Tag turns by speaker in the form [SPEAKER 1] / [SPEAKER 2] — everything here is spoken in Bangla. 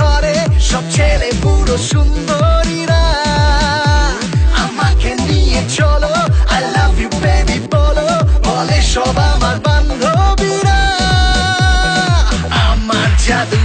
[SPEAKER 1] ধরে সব ছেলে পুরো সুন্দরীরা। আমাকে নিয়ে চলো আই লাভ ইউ বেবি বলো, বলে সব আমার বান্ধবীরা। আমার জাদু